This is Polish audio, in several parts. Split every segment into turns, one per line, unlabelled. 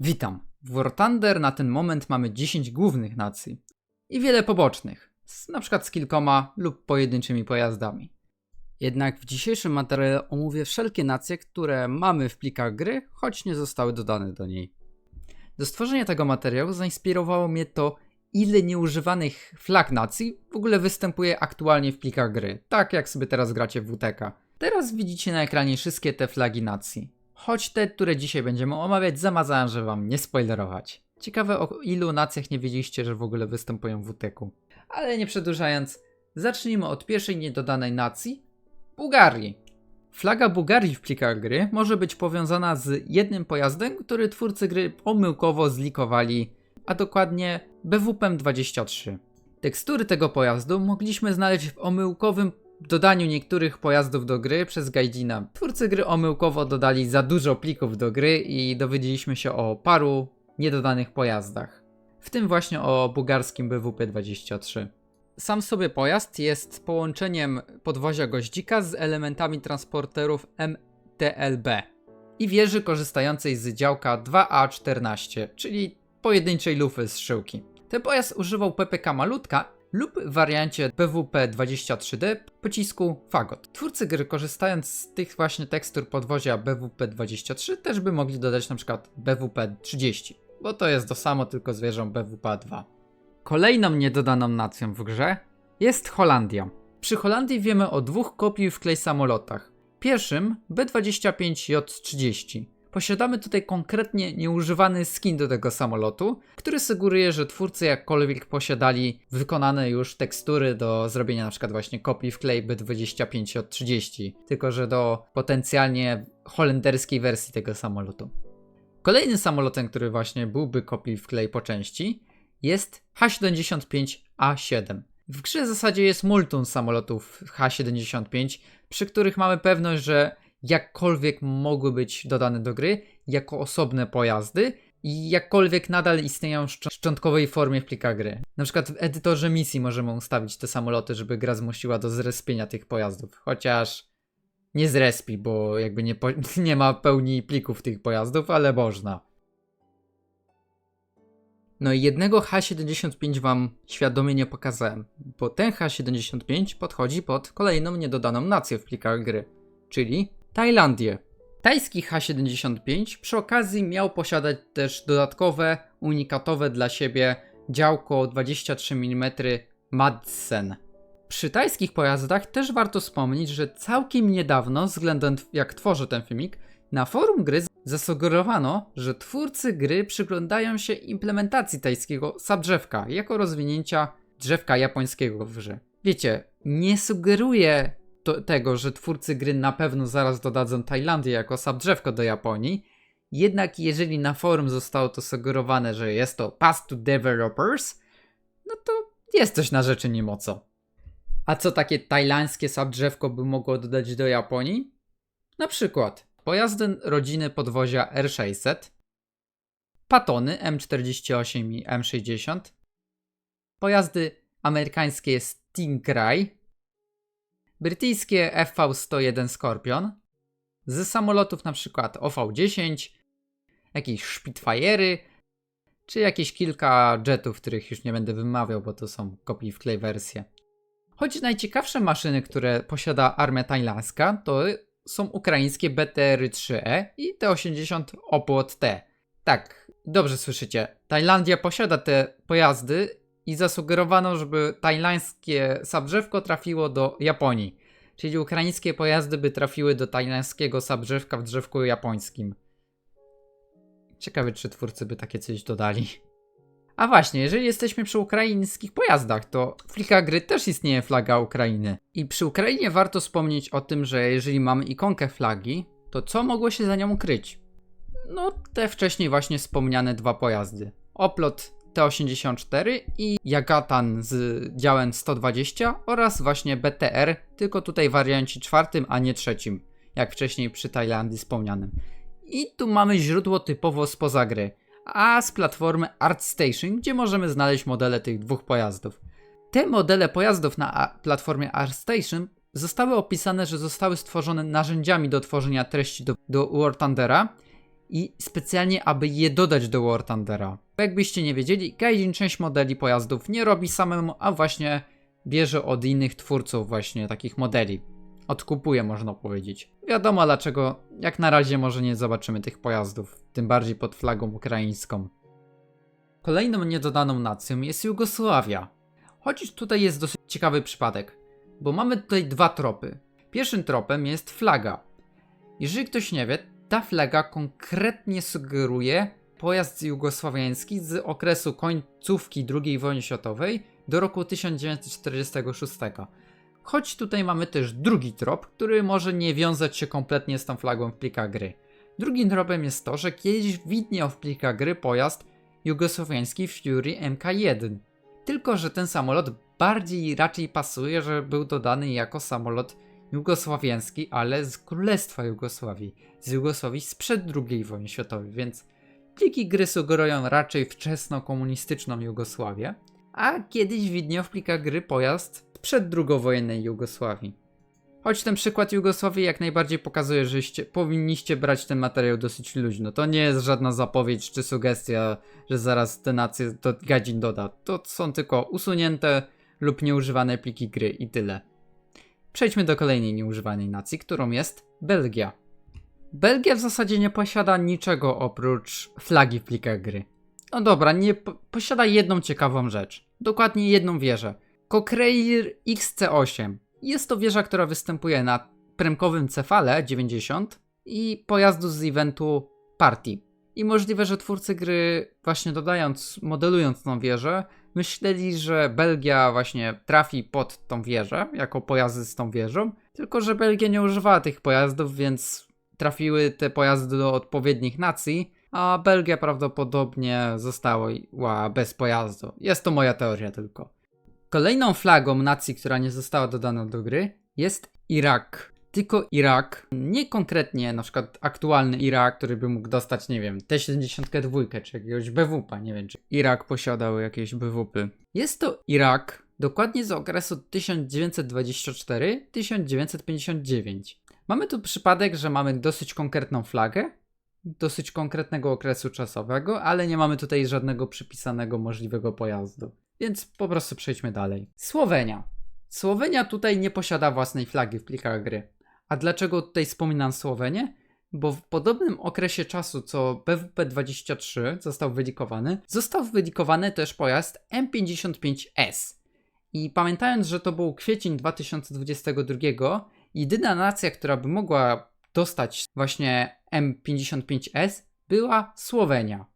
Witam. W War Thunder na ten moment mamy 10 głównych nacji i wiele pobocznych, z, na przykład z kilkoma lub pojedynczymi pojazdami. Jednak w dzisiejszym materiale omówię wszelkie nacje, które mamy w plikach gry, choć nie zostały dodane do niej. Do stworzenia tego materiału zainspirowało mnie to, ile nieużywanych flag nacji w ogóle występuje aktualnie w plikach gry, tak jak sobie teraz gracie w WTK. Teraz widzicie na ekranie wszystkie te flagi nacji. Choć te, które dzisiaj będziemy omawiać, zamazałem, żeby wam nie spoilerować. Ciekawe o ilu nacjach nie wiedzieliście, że w ogóle występują w WTK. Ale nie przedłużając, zacznijmy od pierwszej niedodanej nacji Bułgarii. Flaga Bułgarii w plikach gry może być powiązana z jednym pojazdem, który twórcy gry pomyłkowo zlikowali, a dokładnie BWP-23. Tekstury tego pojazdu mogliśmy znaleźć w omyłkowym dodaniu niektórych pojazdów do gry przez Gaijina. Twórcy gry omyłkowo dodali za dużo plików do gry i dowiedzieliśmy się o paru niedodanych pojazdach. W tym właśnie o bułgarskim BWP-23. Sam sobie pojazd jest połączeniem podwozia goździka z elementami transporterów MTLB i wieży korzystającej z działka 2A14, czyli pojedynczej lufy z szyłki. Ten pojazd używał PPK malutka lub w wariancie BWP-23D pocisku Fagot. Twórcy gry korzystając z tych właśnie tekstur podwozia BWP-23 też by mogli dodać przykład BWP-30, bo to jest to samo tylko z wieżą BWP-2. Kolejną niedodaną nacją w grze jest Holandia. Przy Holandii wiemy o dwóch kopii w klej samolotach. Pierwszym B-25J-30. Posiadamy tutaj konkretnie nieużywany skin do tego samolotu, który sugeruje, że twórcy jakkolwiek posiadali wykonane już tekstury do zrobienia na przykład właśnie kopii w klej B25J-30, tylko że do potencjalnie holenderskiej wersji tego samolotu. Kolejnym samolotem, który właśnie byłby kopii w klej po części, jest H-75A7. W grze w zasadzie jest multum samolotów H-75, przy których mamy pewność, że jakkolwiek mogły być dodane do gry jako osobne pojazdy i jakkolwiek nadal istnieją w szczą- szczątkowej formie w plikach gry. Na przykład w edytorze misji możemy ustawić te samoloty, żeby gra zmusiła do zrespienia tych pojazdów, chociaż nie zrespi, bo jakby nie, nie ma pełni plików tych pojazdów, ale można. No i jednego H75 wam świadomie nie pokazałem, bo ten H75 podchodzi pod kolejną niedodaną nację w plikach gry, czyli Tajlandię. Tajski H75 przy okazji miał posiadać też dodatkowe, unikatowe dla siebie działko 23 mm Madsen. Przy tajskich pojazdach też warto wspomnieć, że całkiem niedawno, względem jak tworzę ten filmik, na forum gry zasugerowano, że twórcy gry przyglądają się implementacji tajskiego subdrzewka jako rozwinięcia drzewka japońskiego w grze. Wiecie, nie sugeruję to, tego, że twórcy gry na pewno zaraz dodadzą Tajlandię jako subdrzewko do Japonii, jednak jeżeli na forum zostało to sugerowane, że jest to pass to developers, no to jest coś na rzeczy niemoco. A co takie tajlańskie subdrzewko by mogło dodać do Japonii? Na przykład pojazdy rodziny podwozia R600, Patony M48 i M60, pojazdy amerykańskie Stingray, brytyjskie FV101 Scorpion, z samolotów na przykład OV10, jakieś Spitfire'y, czy jakieś kilka jetów, których już nie będę wymawiał, bo to są kopii w klej wersje. Choć najciekawsze maszyny, które posiada armia tajlandzka, to są ukraińskie BTR-3E i T-80 Opłot T. Tak, dobrze słyszycie. Tajlandia posiada te pojazdy i zasugerowano, żeby tajlańskie sabdrzewko trafiło do Japonii. Czyli ukraińskie pojazdy by trafiły do tajlańskiego sabdrzewka w drzewku japońskim. Ciekawe, czy twórcy by takie coś dodali. A właśnie, jeżeli jesteśmy przy ukraińskich pojazdach, to w plikach gry też istnieje flaga Ukrainy. I przy Ukrainie warto wspomnieć o tym, że jeżeli mamy ikonkę flagi, to co mogło się za nią ukryć? No, te wcześniej właśnie wspomniane dwa pojazdy. Oplot T-84 i Jagatan z działem 120 oraz właśnie BTR, tylko tutaj w wariancie czwartym, a nie trzecim, jak wcześniej przy Tajlandii wspomnianym. I tu mamy źródło typowo spoza gry a z platformy ArtStation, gdzie możemy znaleźć modele tych dwóch pojazdów. Te modele pojazdów na platformie ArtStation zostały opisane, że zostały stworzone narzędziami do tworzenia treści do, do War Thundera i specjalnie, aby je dodać do War Thundera. Jakbyście nie wiedzieli, Gaijin część modeli pojazdów nie robi samemu, a właśnie bierze od innych twórców właśnie takich modeli. Odkupuje, można powiedzieć. Wiadomo dlaczego, jak na razie może nie zobaczymy tych pojazdów, tym bardziej pod flagą ukraińską. Kolejną niedodaną nacją jest Jugosławia. Choć tutaj jest dosyć ciekawy przypadek, bo mamy tutaj dwa tropy. Pierwszym tropem jest flaga. Jeżeli ktoś nie wie, ta flaga konkretnie sugeruje pojazd jugosławiański z okresu końcówki II wojny światowej do roku 1946. Choć tutaj mamy też drugi trop, który może nie wiązać się kompletnie z tą flagą w plikach gry. Drugim tropem jest to, że kiedyś widniał w plikach gry pojazd jugosłowiański Fury MK1. Tylko, że ten samolot bardziej raczej pasuje, że był dodany jako samolot jugosławiański, ale z Królestwa Jugosławii, z Jugosławii sprzed II wojny światowej, więc pliki gry sugerują raczej wczesną komunistyczną Jugosławię, a kiedyś widniał w plikach gry pojazd przed drugowojennej Jugosławii. Choć ten przykład Jugosławii jak najbardziej pokazuje, że ście, powinniście brać ten materiał dosyć luźno. To nie jest żadna zapowiedź czy sugestia, że zaraz te nacje to Gadzin doda. To są tylko usunięte lub nieużywane pliki gry i tyle. Przejdźmy do kolejnej nieużywanej nacji, którą jest Belgia. Belgia w zasadzie nie posiada niczego oprócz flagi w plikach gry. No dobra, nie po posiada jedną ciekawą rzecz. Dokładnie jedną wieżę. Cochrane XC8. Jest to wieża, która występuje na premkowym Cefale 90 i pojazdu z eventu Party. I możliwe, że twórcy gry właśnie dodając, modelując tą wieżę, myśleli, że Belgia właśnie trafi pod tą wieżę, jako pojazdy z tą wieżą, tylko że Belgia nie używała tych pojazdów, więc trafiły te pojazdy do odpowiednich nacji, a Belgia prawdopodobnie została bez pojazdu. Jest to moja teoria tylko. Kolejną flagą nacji, która nie została dodana do gry, jest Irak. Tylko Irak, nie konkretnie na przykład aktualny Irak, który by mógł dostać, nie wiem, T-72 czy jakiegoś BWP, nie wiem, czy Irak posiadał jakieś BWP. Jest to Irak dokładnie z okresu 1924-1959. Mamy tu przypadek, że mamy dosyć konkretną flagę, dosyć konkretnego okresu czasowego, ale nie mamy tutaj żadnego przypisanego możliwego pojazdu. Więc po prostu przejdźmy dalej. Słowenia. Słowenia tutaj nie posiada własnej flagi w plikach gry. A dlaczego tutaj wspominam Słowenię? Bo w podobnym okresie czasu, co BWP-23 został wydikowany, został wydikowany też pojazd M55S. I pamiętając, że to był kwiecień 2022, jedyna nacja, która by mogła dostać właśnie M55S była Słowenia.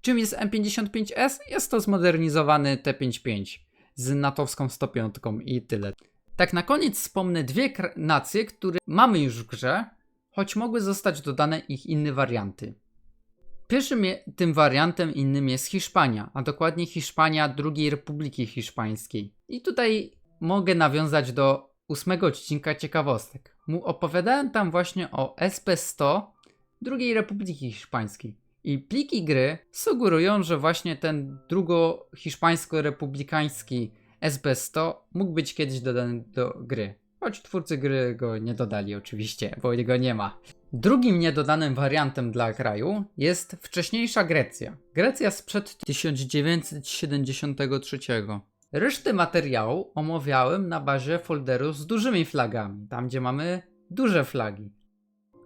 Czym jest M55S? Jest to zmodernizowany T55 z natowską 105 i tyle. Tak na koniec wspomnę dwie nacje, które mamy już w grze, choć mogły zostać dodane ich inne warianty. Pierwszym tym wariantem innym jest Hiszpania, a dokładnie Hiszpania II Republiki Hiszpańskiej. I tutaj mogę nawiązać do ósmego odcinka ciekawostek. Mu opowiadałem tam właśnie o SP100 II Republiki Hiszpańskiej. I pliki gry sugerują, że właśnie ten drugo-hiszpańsko-republikański SB100 mógł być kiedyś dodany do gry. Choć twórcy gry go nie dodali oczywiście, bo jego nie ma. Drugim niedodanym wariantem dla kraju jest wcześniejsza Grecja. Grecja sprzed 1973. Resztę materiału omawiałem na bazie folderu z dużymi flagami, tam gdzie mamy duże flagi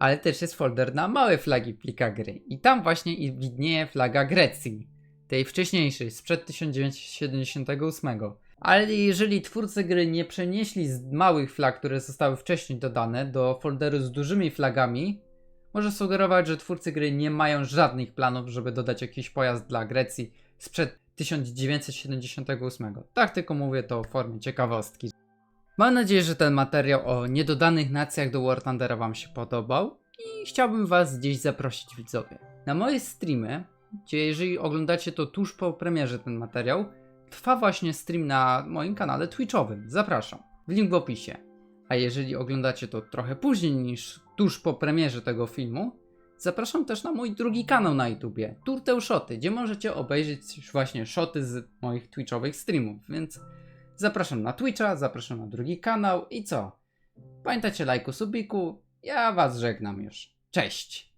ale też jest folder na małe flagi plika gry. I tam właśnie widnieje flaga Grecji, tej wcześniejszej, sprzed 1978. Ale jeżeli twórcy gry nie przenieśli z małych flag, które zostały wcześniej dodane, do folderu z dużymi flagami, może sugerować, że twórcy gry nie mają żadnych planów, żeby dodać jakiś pojazd dla Grecji sprzed 1978. Tak tylko mówię to w formie ciekawostki. Mam nadzieję, że ten materiał o niedodanych nacjach do War Thundera Wam się podobał i chciałbym Was gdzieś zaprosić widzowie. Na moje streamy, gdzie jeżeli oglądacie to tuż po premierze ten materiał, trwa właśnie stream na moim kanale Twitchowym. Zapraszam. Link w opisie. A jeżeli oglądacie to trochę później niż tuż po premierze tego filmu, zapraszam też na mój drugi kanał na YouTubie, Turteł Shoty, gdzie możecie obejrzeć właśnie shoty z moich Twitchowych streamów, więc Zapraszam na Twitcha, zapraszam na drugi kanał i co? Pamiętajcie lajku, subiku. Ja was żegnam już. Cześć!